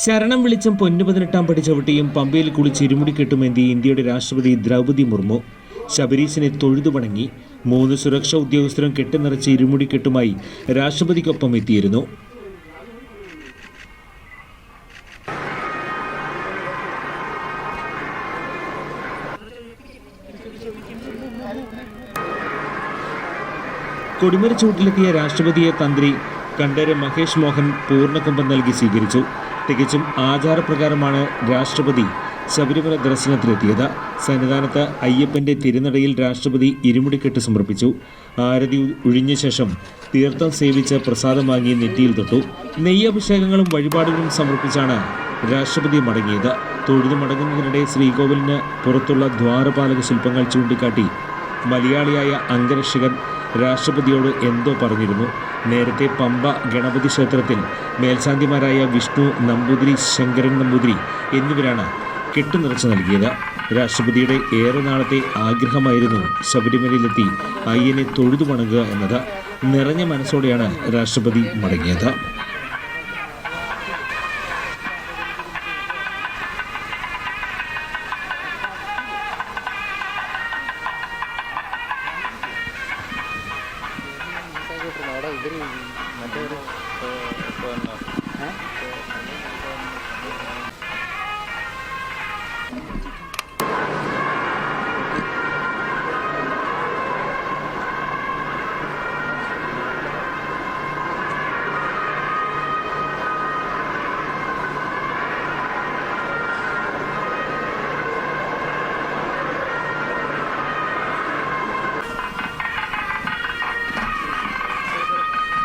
ശരണം വിളിച്ചും പൊന്നു പതിനെട്ടാം പടി ചവിട്ടിയും പമ്പയിൽ കുളിച്ച് ഇരുമുടി കെട്ടുമെന്തി ഇന്ത്യയുടെ രാഷ്ട്രപതി ദ്രൗപദി മുർമു. ശബരീശനെ തൊഴുതു വണങ്ങി മൂന്ന് സുരക്ഷാ ഉദ്യോഗസ്ഥരും കെട്ടിനിറച്ച് ഇരുമുടി കെട്ടുമായി രാഷ്ട്രപതിക്കൊപ്പം എത്തിയിരുന്നു. കൊടിമര രാഷ്ട്രപതിയെ തന്ത്രി കണ്ഠര് മഹേഷ് മോഹൻ പൂർണകുംഭം നൽകി സ്വീകരിച്ചു. തികച്ചും ആചാരപ്രകാരമാണ് രാഷ്ട്രപതി ശബരിമല ദർശനത്തിലെത്തിയത് സന്നിധാനത്ത് അയ്യപ്പന്റെ തിരുനടയിൽ രാഷ്ട്രപതി ഇരുമുടിക്കെട്ട് സമർപ്പിച്ചു. ആരതി ഒഴിഞ്ഞ ശേഷം തീർത്ഥം സേവിച്ച് പ്രസാദം വാങ്ങി നെറ്റിയിൽ തൊട്ടു. നെയ്യഭിഷേകങ്ങളും വഴിപാടുകളും സമർപ്പിച്ചാണ് രാഷ്ട്രപതി മടങ്ങിയത്. തൊഴുതു മടങ്ങുന്നതിനിടെ ശ്രീകോവിലിന് പുറത്തുള്ള ദ്വാരപാലക ശില്പങ്ങൾ ചൂണ്ടിക്കാട്ടി മലയാളിയായ അംഗരക്ഷകൻ രാഷ്ട്രപതിയോട് എന്തോ പറഞ്ഞിരുന്നു. നേരത്തെ പമ്പ ഗണപതി ക്ഷേത്രത്തിൽ മേൽശാന്തിമാരായ വിഷ്ണു നമ്പൂതിരി ശങ്കരൻ നമ്പൂതിരി എന്നിവരാണ് കെട്ടുനിറച്ച് നൽകിയത്. രാഷ്ട്രപതിയുടെ ഏറെ നാളത്തെ ആഗ്രഹമായിരുന്നു ശബരിമലയിലെത്തി അയ്യനെ തൊഴുതു വണങ്ങുക എന്നത്. നിറഞ്ഞ മനസ്സോടെയാണ് രാഷ്ട്രപതി മടങ്ങിയത്. ಕಡೆ ಇದ್ರಿ ಮತ್ತೆ phone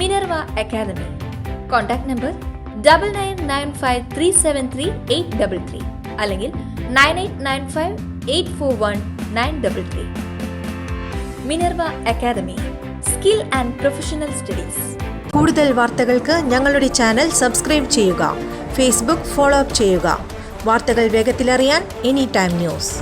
Minerva academy. Contact number double nine nine five three seven three eight double three അല്ലെങ്കിൽ nine eight nine five eight four one nine double three Minerva academy skill and professional studies. കൂടുതൽ വാർത്തകൾക്ക് ഞങ്ങളുടെ channel subscribe ചെയ്യുക. Facebook follow up ചെയ്യുക. വാർത്തകൾ വേഗത്തിലറിയാൻ any time news.